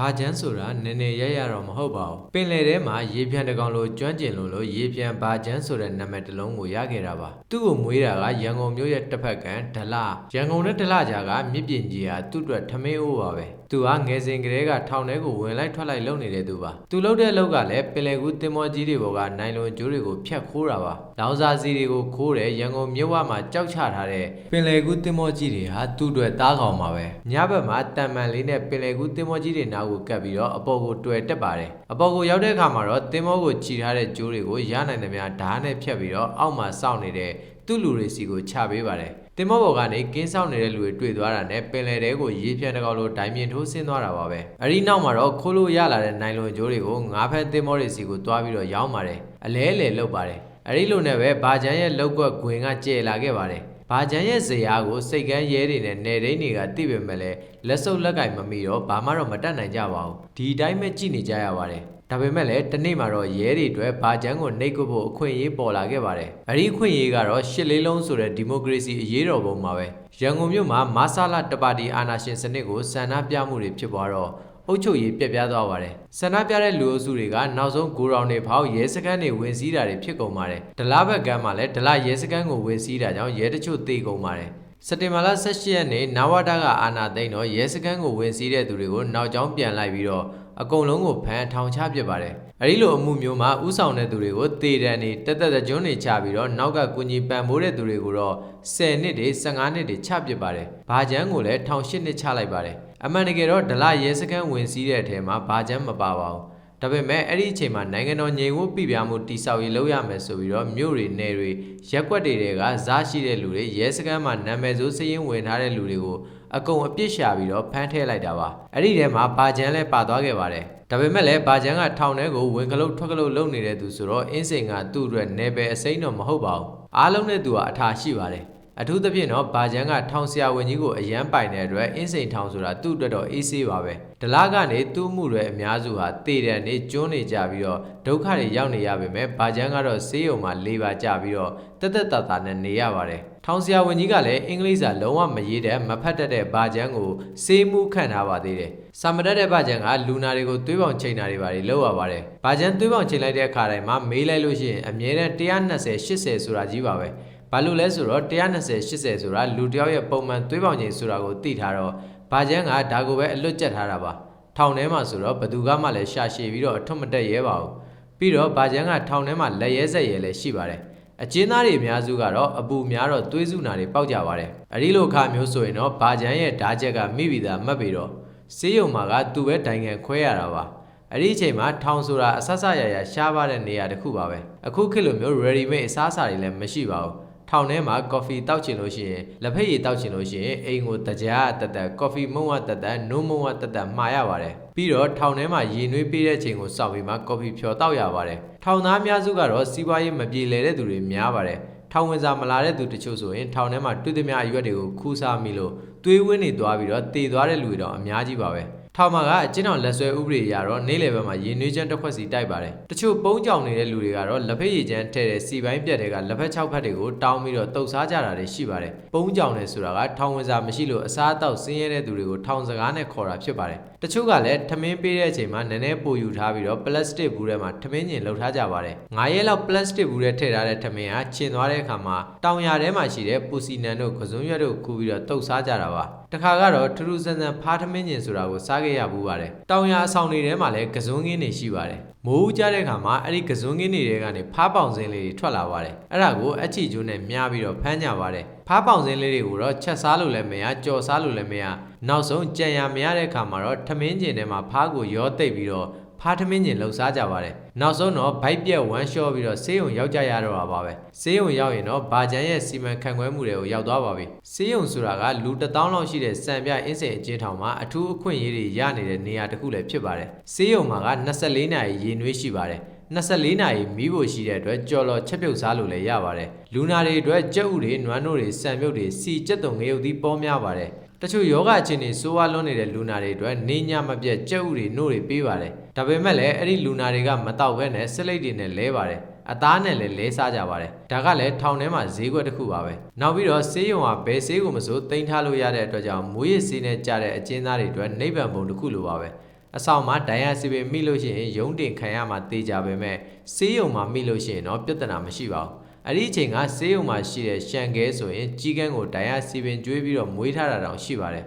ဘာချမ်းဆိုတာနည်းနည်းရရတော့မဟုတ်ပါဘူးပင်လယ်ထဲမှာရေပြန်တစ်ကောင်လိုကျွမ်းကျင်လို့လို့ရေပြန်ဘာချမ်းဆိုတဲ့နာမည်တစ်လုံးကိုရခဲ့တာပါသူ့ကိုမွေးတာကရန်ကုန်မြို့ရဲ့တစ်ဖက်ကဒလရန်ကုန်နဲ့ဒလကြားကမြစ်ပြင်ကြီးဟာသူ့အတွက်ထမင်းအိုးပါပဲ သူကငယ်စဉ်ကလေးကထောင်ထဲကိုဝင်လိုက်ထွက်လိုက်လုပ်နေတဲ့သူပါသူလုပ်တဲ့အလုပ်ကလည်းပင်လယ်ကူးတင်မောကြီးတွေပေါ်ကနိုင်လွန်ကျိုးတွေကိုဖြတ်ခိုးတာပါလောင်စာစီတွေကိုခိုးတယ်ရန်ကုန်မြို့ဝမှာကြောက်ချထားတဲ့ပင်လယ်ကူးတင်မောကြီးတွေဟာသူ့အတွက်သားကောင်ပါပဲညဘက်မှာတန်မန်လေးနဲ့ပင်လယ်ကူးတင်မောကြီးတွေနောက်ကိုကပ်ပြီးတော့အပေါ်ကိုတွယ်တက်ပါတယ်အပေါ်ကိုရောက်တဲ့အခါမှာတော့တင်မောကိုချီထားတဲ့ကျိုးတွေကိုရနိုင်တဲ့များဓာတ်နဲ့ဖြတ်ပြီးတော့အောက်မှာစောင့်နေတဲ့သူ့လူတွေစီကိုချပေးပါတယ် တင်မောဘော်ကနေကင်းဆောင်နေတဲ့လူတွေတွေ့သွားတာနဲ့ပင်လယ်ထဲကိုရေဖြန့်တစ်ကောင်လိုဒိုင်မြင်ထိုးဆင်းသွားတာပါပဲအဒီနောက်မှာတော့ခိုးလို့ရလာတဲ့နိုင်လွန်ကျိုးတွေကိုငါးဖက်တင်မောတွေစီကိုတွားပြီးတော့ရောင်းပါတယ်အလဲအလဲလုပ်ပါတယ်အဒီလိုနဲ့ပဲဘာချန်ရဲ့လောက်ကွက်ဂွင်ကကျဲလာခဲ့ပါတယ်ဘာချန်ရဲ့ဇရာကိုစိတ်ကန်းရဲတွေနဲ့နေတိုင်းတွေကတိပေမဲ့လည်းလက်စုပ်လက်ကင်မမီတော့ဘာမှတော့မတတ်နိုင်ကြပါဘူးဒီအတိုင်းပဲကြည့်နေကြရပါတယ် ဒါပေမဲ့လည်းတနေ့မှာတော့ရဲတွေအတွက်ဘာချန်ကိုနှိပ်ကွပ်ဖို့အခွင့်အရေးပေါ်လာခဲ့ပါတယ်။အဲဒီအခွင့်အရေးကတော့ရှစ်လေးလုံးဆိုတဲ့ဒီမိုကရေစီအရေးတော်ပုံမှာပဲရန်ကုန်မြို့မှာမာဆာလာတပါတီအာဏာရှင်စနစ်ကိုဆန္ဒပြမှုတွေဖြစ်ပွားတော့အုပ်ချုပ်ရေးပြက်ပြားသွားပါတယ်။ဆန္ဒပြတဲ့လူအုပ်စုတွေကနောက်ဆုံးဂိုရောင်တွေဖောက်ရဲစခန်းတွေဝင်စည်းတာတွေဖြစ်ကုန်ပါတယ်။ဒလားဘက်ကမ်းမှာလည်းဒလားရဲစခန်းကိုဝင်စည်းတာကြောင့်ရဲတချို့တေကုန်ပါတယ်။စက်တင်ဘာလ18ရက်နေ့နဝတာကအာနာသိန်းတော့ရဲစခန်းကိုဝင်စည်းတဲ့သူတွေကိုနောက်ကျောင်းပြန်လိုက်ပြီးတော့ အကုန်လုံးကိုဖမ်းထောင်ချပစ်ပါတယ်။အဲဒီလိုအမှုမျိုးမှာဥဆောင်တဲ့သူတွေကိုတေတံနေတက်တက်တကြွန်းနေချပြီးတော့နောက်ကကုညီပံမိုးတဲ့သူတွေကိုတော့10နှစ်တွေ15နှစ်တွေချပစ်ပါတယ်။ဘာချမ်းကိုလည်းထောင်8နှစ်ချလိုက်ပါတယ်။အမှန်တကယ်တော့ဒလရဲစခန်းဝင်စည်းတဲ့အထက်မှာဘာချမ်းမပါပါဘူး။ဒါပေမဲ့အဲ့ဒီအချိန်မှာနိုင်ငံတော်ညီဝတ်ပြပြမှုတိဆောက်ရေးလုပ်ရမယ်ဆိုပြီးတော့မြို့တွေနယ်တွေရက်ွက်တွေကဇာရှိတဲ့လူတွေရဲစခန်းမှာနာမည်ဆိုးစည်ရင်ဝင်ထားတဲ့လူတွေကို အကုန်အပြစ်ရှာပြီးတော့ဖမ်းထည့်လိုက်တာပါအဲ့ဒီထဲမှာဘာချန်လဲပါသွားခဲ့ပါတယ်ဒါပေမဲ့လည်းဘာချန်ကထောင်ထဲကိုဝင်ကလုတ်ထွက်ကလုတ်လုပ်နေတဲ့သူဆိုတော့အင်းစိန်ကသူ့အတွက်နေပယ်အစိမ်းတော့မဟုတ်ပါဘူးအားလုံးနဲ့သူကအထာရှိပါတယ် အထူးသဖြင့်တော့ဘာချန်ကထောင်ဆရာဝန်ကြီးကိုအရန်ပိုင်တဲ့အတွက်အင်းစိန်ထောင်ဆိုတာသူ့အတွက်တော့အေးဆေးပါပဲဒလားကနေသူ့မှုတွေအများစုဟာတေတံနေကျွန်းနေကြပြီးတော့ဒုက္ခတွေရောက်နေရပေမဲ့ဘာချန်ကတော့ဆေးရုံမှာလေးပါကြပြီးတော့တက်တက်တာတာနဲ့နေရပါတယ်ထောင်ဆရာဝန်ကြီးကလည်းအင်္ဂလိပ်စာလုံးဝမရေးတဲ့မဖတ်တတ်တဲ့ဘာချန်ကိုစေးမှုခံထားပါသေးတယ်။စာမတတ်တဲ့ဘာချန်ကလူနာတွေကိုသွေးပေါင်ချိန်တာတွေပါလေလောက်ရပါတယ်။ဘာချန်သွေးပေါင်ချိန်လိုက်တဲ့အခါတိုင်းမှာမေးလိုက်လို့ရှိရင်အမြဲတမ်း120 80ဆိုတာကြီးပါပဲ။ ဘာလို့လဲဆိုတော့120 80ဆိုတာလူတစ်ယောက်ရဲ့ပုံမှန်သွေးပေါင်ချိန်ဆိုတာကိုသိထားတော့ဘာချန်ကဒါကိုပဲအလွတ်ကျက်ထားတာပါ။ထောင်ထဲမှာဆိုတော့ဘသူကမှလည်းရှာရှည်ပြီးတော့အထွတ်မတက်ရဲပါဘူး။ပြီးတော့ဘာချန်ကထောင်ထဲမှာလက်ရဲဆက်ရဲလည်းရှိပါတယ်။အကျဉ်းသားတွေအများစုကတော့အပူများတော့သွေးစုနာတွေပေါက်ကြပါတယ်။အဲဒီလိုအခါမျိုးဆိုရင်တော့ဘာချန်ရဲ့ဓာချက်ကမိပြီးသားမှတ်ပြီးတော့ဆေးရုံမှာကသူ့ပဲတိုင်ငံခွဲရတာပါ။အဲ့ဒီအချိန်မှာထောင်ဆိုတာအဆဆရရရှားပါတဲ့နေရာတစ်ခုပါပဲအခုခေတ်လိုမျိုး ready made အစားအစာတွေလည်းမရှိပါဘူး ထောင်ထဲမှာ coffee တောက်ချင်လို့ရှိရင်လက်ဖက်ရည်တောက်ချင်လို့ရှိရင်အိမ်ကိုတကြားတက်တက် coffee မုံဝတက်တက် no မုံဝတက်တက်မှာရပါတယ်ပြီးတော့ထောင်ထဲမှာရေနွေးပေးတဲ့အချိန်ကိုစောင့်ပြီးမှ coffee ဖြော်တောက်ရပါတယ်ထောင်သားအများစုကတော့စီးပွားရေးမပြေလည်တဲ့သူတွေများပါတယ်ထောင်ဝင်စာမလာတဲ့သူတချို့ဆိုရင်ထောင်ထဲမှာတွေ့သမျှအရွက်တွေကိုခူးစားမိလို့သွေးဝင်းနေသွားပြီးတော့တည်သွားတဲ့လူတွေတော့အများကြီးပါပဲ ထောင်မှာကအကျဉ်းတော်လက်ဆွဲဥပဒေအရတော့နေ့လယ်ဘက်မှာရေနွေးချမ်းတစ်ခွက်စီတိုက်ပါတယ်တချို့ပုံးကြောင်နေတဲ့လူတွေကတော့လက်ဖက်ရည်ချမ်းထဲတဲ့စီပိုင်းပြက်တွေကလက်ဖက်၆ဖက်တွေကိုတောင်းပြီးတော့တုပ်စားကြတာတွေရှိပါတယ်ပုံးကြောင်နေဆိုတာကထောင်ဝင်စာမရှိလို့အစားအသောက်ဆင်းရဲတဲ့သူတွေကိုထောင်စကားနဲ့ခေါ်တာဖြစ်ပါတယ် တချို့ကလည်းထမင်းပေးတဲ့အချိန်မှာနည်းနည်းပိုယူထားပြီးတော့ပလတ်စတစ်ဘူးထဲမှာထမင်းညင်လှုပ်ထားကြပါတယ်ငါးရက်လောက်ပလတ်စတစ်ဘူးထဲထည့်ထားတဲ့ထမင်းဟာချင်သွားတဲ့အခါမှာတောင်ရထဲမှာရှိတဲ့ပူစီနန်တို့ကစုံရွက်တို့ခူးပြီးတော့တုပ်စားကြတာပါတခါကတော့ထူးထူးဆန်းဆန်းဖားထမင်းညင်ဆိုတာကိုစားခဲ့ရဘူးပါတယ်တောင်ရအဆောင်တွေထဲမှာလည်းကစုံကင်းတွေရှိပါတယ်မိုးဦးကြတဲ့အခါမှာအဲ့ဒီကစုံကင်းတွေကနေဖားပေါင်စင်းလေးတွေထွက်လာပါတယ်အဲ့ဒါကိုအချီကျိုးနဲ့မြားပြီးတော့ဖမ်းကြပါတယ် ဖားပေါင်စင်းလေးတွေကိုတော့ချက်စားလို့လည်းမရကြော်စားလို့လည်းမရနောက်ဆုံးကြံရမရတဲ့အခါမှာတော့ထမင်းကျင်ထဲမှာဖားကိုရောတိတ်ပြီးတော့ဖားထမင်းကျင်လှုပ်ရှားကြပါတယ်နောက်ဆုံးတော့ဘိုက်ပြက်ဝမ်းလျှောပြီးတော့ဆေးရုံရောက်ကြရတော့တာပါပဲဆေးရုံရောက်ရင်တော့ဘာချန်ရဲ့စီမံခန့်ခွဲမှုတွေကိုရောက်သွားပါပြီဆေးရုံဆိုတာကလူတစ်တောင်းလောက်ရှိတဲ့စံပြအင်းစိန်အကျဉ်းထောင်မှာအထူးအခွင့်အရေးတွေရနေတဲ့နေရာတစ်ခုလည်းဖြစ်ပါတယ်ဆေးရုံမှာက24နာရီရေနွေးရှိပါတယ် 24နာရီမီးဖို့ရှိတဲ့အတွက်ကြော်လော်ချက်ပြုတ်စားလို့လည်းရပါတယ်လူနာတွေအတွက်ကြက်ဥတွေနွမ်းတို့တွေစံမြုပ်တွေစီကြက်တုံငရုတ်သီးပေါများပါတယ်တချို့ယောဂအခြေအနေဆိုးဝါးလွန်းနေတဲ့လူနာတွေအတွက်နေညမပြတ်ကြက်ဥတွေနှုတ်တွေပေးပါတယ်ဒါပေမဲ့လည်းအဲ့ဒီလူနာတွေကမတော့ဘဲနဲ့ဆက်လက်တွေနဲ့လဲပါတယ်အသားနဲ့လည်းလဲစားကြပါတယ်ဒါကလည်းထောင်ထဲမှာဈေးကွက်တစ်ခုပါပဲနောက်ပြီးတော့ဆေးရုံကဘယ်ဆေးကိုမဆိုတင်ထားလို့ရတဲ့အတွက်ကြောင့်မွေးရည်ဆေးနဲ့ကြတဲ့အကျဉ်းသားတွေအတွက်နိဗ္ဗာန်ဘုံတစ်ခုလိုပါပဲ အဆောင်မှာဒိုင်ယာစီပင်မိလို့ရှိရင်ရုံးတင်ခံရမှာတေးကြပဲမဲ့ဆေးရုံမှာမိလို့ရှိရင်တော့ပြဿနာမရှိပါဘူးအဲ့ဒီအချိန်ကဆေးရုံမှာရှိတဲ့ရှန်ကဲဆိုရင်ကြီးကန်းကိုဒိုင်ယာစီပင်ကျွေးပြီးတော့မွေးထားတာတောင်ရှိပါတယ်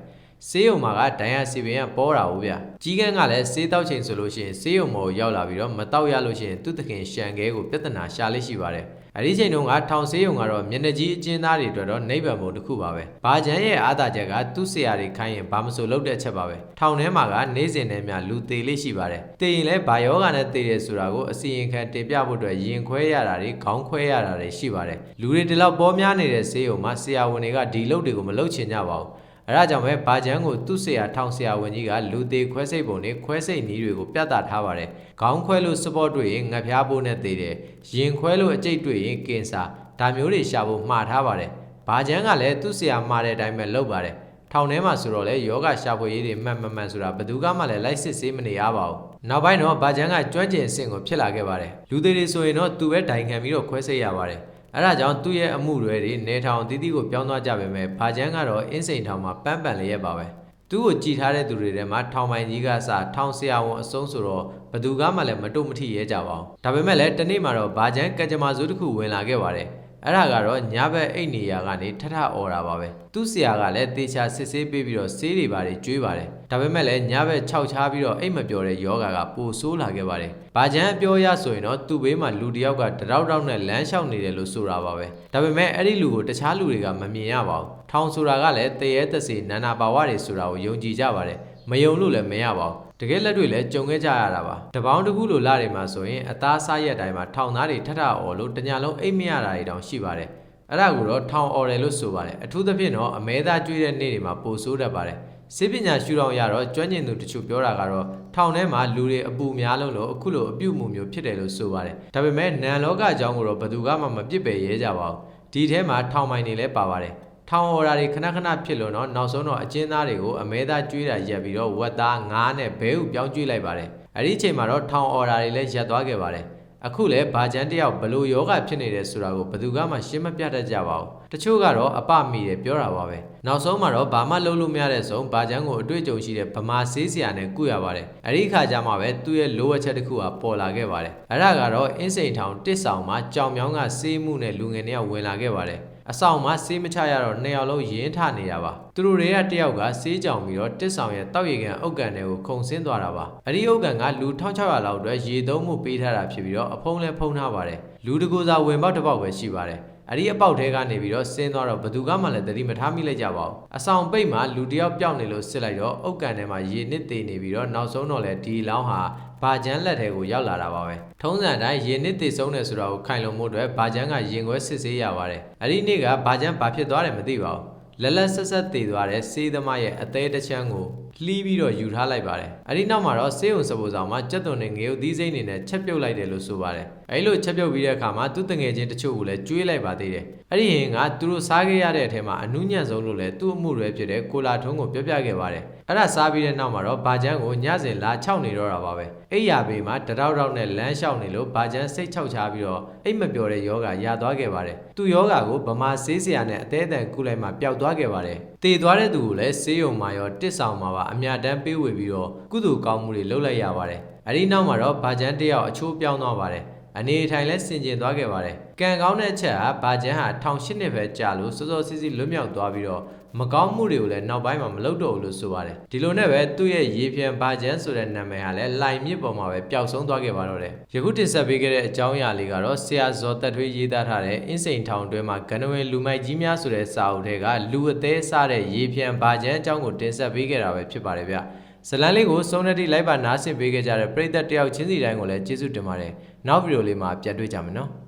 ဆေးရုံမှာကဒိုင်ယာစီပင်ကပေါ်တာဟုတ်ဗျကြီးကန်းကလည်းဆေးတောက်ချိန်ဆိုလို့ရှိရင်ဆေးရုံမော်ရောက်လာပြီးတော့မတောက်ရလို့ရှိရင်သူ့တခင်ရှန်ကဲကိုပြဿနာရှာလိမ့်ရှိပါတယ် အဲ့ဒီချိန်တုန်းကထောင်ဆေးရုံကတော့မျက်နှာကြီးအကျဉ်းသားတွေအတွက်တော့နိဗ္ဗာန်ဘုံတစ်ခုပါပဲ။ဘာချမ်းရဲ့အားသာချက်ကသူ့ဆရာတွေခိုင်းရင်ဘာမဆိုလုပ်တဲ့အချက်ပါပဲ။ထောင်ထဲမှာကနေ့စဉ်နဲ့များလူသေးလေးရှိပါတယ်။သေရင်လည်းဘာယောဂနဲ့သေတယ်ဆိုတာကိုအစီရင်ခံတင်ပြဖို့အတွက်ရင်ခွဲရတာတွေခေါင်းခွဲရတာတွေရှိပါတယ်။လူတွေဒီလောက်ပေါ်များနေတဲ့ဆေးရုံမှာဆရာဝန်တွေကဒီလုပ်တွေကိုမလုပ်ချင်ကြပါဘူး။ အဲဒါကြောင့်ပဲဘာချမ်းကိုသူ့ဆရာထောင်ဆရာဝန်ကြီးကလူသေးခွဲစိတ်ပုံနဲ့ခွဲစိတ်နီးတွေကိုပြသထားပါတယ်။ခေါင်းခွဲလို့စပေါ့တွေ့ရင်ငှက်ဖျားပိုးနဲ့သေးတယ်။ရင်ခွဲလို့အကျိတ်တွေ့ရင်ကင်ဆာဒါမျိုးတွေရှာဖို့မှားထားပါတယ်။ဘာချမ်းကလည်းသူ့ဆရာမှားတဲ့အတိုင်းပဲလုပ်ပါတယ်။ထောင်ထဲမှာဆိုတော့လေယောဂရှာဖွေရေးတွေမှန်မှန်မှန်ဆိုတာဘယ်သူကမှလည်းလိုက်စစ်ဆေးမနေရပါဘူး။နောက်ပိုင်းတော့ဘာချမ်းကကျွမ်းကျင်အဆင့်ကိုဖြစ်လာခဲ့ပါတယ်။လူသေးတွေဆိုရင်တော့သူပဲတိုင်ခံပြီးတော့ခွဲစိတ်ရပါတယ်။ အဲဒါကြောင့်သူ့ရဲ့အမှုတွေတွေနေထောင်တီးတီးကိုပြောင်းသွားကြပေမဲ့ဘာချမ်းကတော့အင်းစိန်ထောင်မှာပန်းပန်လျက်ပါပဲသူ့ကိုကြည်ထားတဲ့သူတွေထဲမှာထောင်ပိုင်ကြီးကစထောင်ဆရာဝန်အစုံဆိုတော့ဘသူကမှလည်းမတို့မထိရဲကြပါဘူးဒါပေမဲ့လည်းတနေ့မှာတော့ဘာချမ်းကကြမ္မာစုတစ်ခုဝင်လာခဲ့ပါတယ် အဲ့ဒါကတော့ညဘက်အိတ်နေရကနေထထအော်တာပါပဲသူ့ဆရာကလည်းတေချာစစ်ဆေးပေးပြီးတော့ဆေးတွေပါတယ်ကျွေးပါတယ်ဒါပေမဲ့လည်းညဘက်ခြောက်ချားပြီးတော့အိတ်မပြောတဲ့ယောဂါကပိုဆိုးလာခဲ့ပါတယ်ဘာချမ်းအပြောရဆိုရင်တော့သူ့ဘေးမှာလူတစ်ယောက်ကတရောက်တောက်နဲ့လမ်းလျှောက်နေတယ်လို့ဆိုတာပါပဲဒါပေမဲ့အဲ့ဒီလူကိုတခြားလူတွေကမမြင်ရပါဘူးထောင်ဆိုတာကလည်းတရေသက်စီနာနာပါဝတွေဆိုတာကိုယုံကြည်ကြပါတယ် မယုံလို့လည်းမရပါဘူးတကယ်လက်တွေလည်းကြုံခဲ့ကြရတာပါတပေါင်းတစ်ခုလိုလာတွေမှာဆိုရင်အသားစားရက်တိုင်းမှာထောင်သားတွေထထအော်လို့တညာလုံးအိတ်မရတာတွေတောင်ရှိပါတယ်အဲ့ဒါကိုတော့ထောင်အော်တယ်လို့ဆိုပါတယ်အထူးသဖြင့်တော့အမဲသားကျွေးတဲ့နေ့တွေမှာပိုဆိုးတတ်ပါတယ်စေပညာရှုထောင့်ရတော့ကျွမ်းကျင်သူတချို့ပြောတာကတော့ထောင်ထဲမှာလူတွေအပူများလုံးလို့အခုလိုအပြုတ်မှုမျိုးဖြစ်တယ်လို့ဆိုပါတယ်ဒါပေမဲ့နန်လောကအကြောင်းကိုတော့ဘယ်သူမှမပြစ်ပယ်ရဲကြပါဘူးဒီထဲမှာထောင်မိုင်တွေလည်းပါပါတယ် ထောင်အော်ရာတွေခဏခဏဖြစ်လို့တော့နောက်ဆုံးတော့အကျဉ်းသားတွေကိုအမဲသားကျွေးတာရက်ပြီးတော့ဝက်သားငါးနဲ့ဘဲဥပြောင်းကျွေးလိုက်ပါတယ်အဲ့ဒီအချိန်မှာတော့ထောင်အော်ရာတွေလည်းရက်သွားခဲ့ပါတယ်အခုလည်းဘာချန်တယောက်ဘလို့ယောဂဖြစ်နေတယ်ဆိုတာကိုဘယ်သူမှရှင်းမပြတတ်ကြပါဘူးတချို့ကတော့အပမိတယ်ပြောတာပါပဲနောက်ဆုံးမှာတော့ဘာမှလုပ်လို့မရတဲ့ဆုံးဘာချန်ကိုအတွေ့အကြုံရှိတဲ့ဗမာဆေးဆရာနဲ့ကုရပါတယ်အဲ့ဒီခါကျမှပဲသူ့ရဲ့လိုအပ်ချက်တစ်ခုကပေါ်လာခဲ့ပါတယ်အဲ့ဒါကတော့အင်းစိန်ထောင်တစ်ဆောင်မှာကြောင်မြောင်းကဆေးမှုနဲ့လူငယ်တွေဝင်လာခဲ့ပါတယ် အဆောင်မှာဆေးမချရတော့နှစ်ယောက်လုံးရင်းထနေတာပါသူတို့တွေကတယောက်ကဆေးကြောင်ပြီးတော့တစ်ဆောင်ရဲ့တောက်ရည်ကန်အုတ်ကန်တွေကိုခုံဆင်းသွားတာပါအဲ့ဒီအုတ်ကန်ကလူ1600လောက်အတွက်ရေသုံးမှုပေးထားတာဖြစ်ပြီးတော့အဖုံးလဲဖုံးထားပါတယ်လူတကူစာဝင်ပေါက်တစ်ပေါက်ပဲရှိပါတယ် အဲ့ဒီအပေါက်ထဲကနေပြီးတော့ဆင်းသွားတော့ဘသူကမှလည်းတတိမထားမိလိုက်ကြပါဘူးအဆောင်ပိတ်မှာလူတယောက်ပျောက်နေလို့စစ်လိုက်တော့အုတ်ကန်ထဲမှာရေနစ်သေးနေပြီးတော့နောက်ဆုံးတော့လေဒီလောင်းဟာဘာကျန်းလက်ထဲကိုရောက်လာတာပါပဲထုံးစံတိုင်းရေနစ်သေးဆုံးတယ်ဆိုတာကိုခိုင်လုံမှုအတွက်ဘာကျန်းကရင်ခွဲစစ်ဆေးရပါတယ်အဲ့ဒီနေ့ကဘာကျန်းဘာဖြစ်သွားတယ်မသိပါဘူးလက်လက်ဆက်ဆက်တည်သွားတဲ့စေးသမားရဲ့အသေးတစ်ချမ်းကိုလှီးပြီးတော့ယူထားလိုက်ပါတယ်။အဲဒီနောက်မှာတော့စေးုံစပူဆောင်မှာကြက်သွန်နဲ့ငရုတ်သီးစိမ့်နေနဲ့ချက်ပြုတ်လိုက်တယ်လို့ဆိုပါတယ်။ အဲဒီလိုချက်ပြုတ်ပြီးတဲ့အခါမှာသူ့တငယ်ချင်းတချို့ကိုလည်းကျွေးလိုက်ပါသေးတယ်။အဲဒီရင်ကသူတို့စားခဲ့ရတဲ့အထက်မှာအနုညံ့ဆုံးလို့လည်းသူ့အမှုတွေဖြစ်တဲ့ကိုလာထုံးကိုပြောပြခဲ့ပါတယ်။အဲ့ဒါစားပြီးတဲ့နောက်မှာတော့ဘာချမ်းကိုညစဉ်လာချောက်နေတော့တာပါပဲ။အိယာဘေးမှာတရောက်ရောက်နဲ့လမ်းလျှောက်နေလို့ဘာချမ်းစိတ်ချောက်ချပြီးတော့အိတ်မပျော်တဲ့ယောဂရသွားခဲ့ပါတယ်။သူ့ယောဂကိုဗမာဆေးဆရာနဲ့အသေးအတန်ကုလိုက်မှပျောက်သွားခဲ့ပါတယ်။တည်သွားတဲ့သူကိုလည်းဆေးရုံမှာရောတစ်ဆောင်မှာပါအမြတမ်းပေးဝေပြီးတော့ကုသိုလ်ကောင်းမှုတွေလုပ်လိုက်ရပါတယ်။အဲဒီနောက်မှာတော့ဘာချမ်းတယောက်အချိုးပြောင်းသွားပါတယ်။ အနေထိုင်လဲဆင်ကျင်သွားခဲ့ပါတယ်။ကံကောင်းတဲ့အချက်ကဘာကျန်းဟာထောင်ရှစ်နှစ်ပဲကြာလို့စောစောစီးစီးလွတ်မြောက်သွားပြီးတော့မကောင်းမှုတွေကိုလည်းနောက်ပိုင်းမှာမလုပ်တော့ဘူးလို့ဆိုပါတယ်။ဒီလိုနဲ့ပဲသူ့ရဲ့ရေပြန်ဘာကျန်းဆိုတဲ့နာမည်ဟာလည်းလိုင်မြစ်ပေါ်မှာပဲပျောက်ဆုံးသွားခဲ့ပါတော့တယ်။ယခုတင်ဆက်ပေးခဲ့တဲ့အကြောင်းအရာလေးကတော့ဆရာဇော်တက်ထွေးရေးသားထားတဲ့အင်းစိန်ထောင်တွဲမှာကနဝင်လူမိုက်ကြီးများဆိုတဲ့စာအုပ်ထဲကလူအသေးစားတဲ့ရေပြန်ဘာကျန်းအကြောင်းကိုတင်ဆက်ပေးခဲ့တာပဲဖြစ်ပါတယ်ဗျ။ဇလန်လေးကိုစုံတဲ့တိလိုက်ပါနားဆင်ပေးခဲ့ကြတဲ့ပရိသတ်တယောက်ချင်းစီတိုင်းကိုလည်းကျေးဇူးတင်ပါတယ်။ နောက်ဗီဒီယိုလေးမှာပြန်တွေ့ကြမယ်နော်။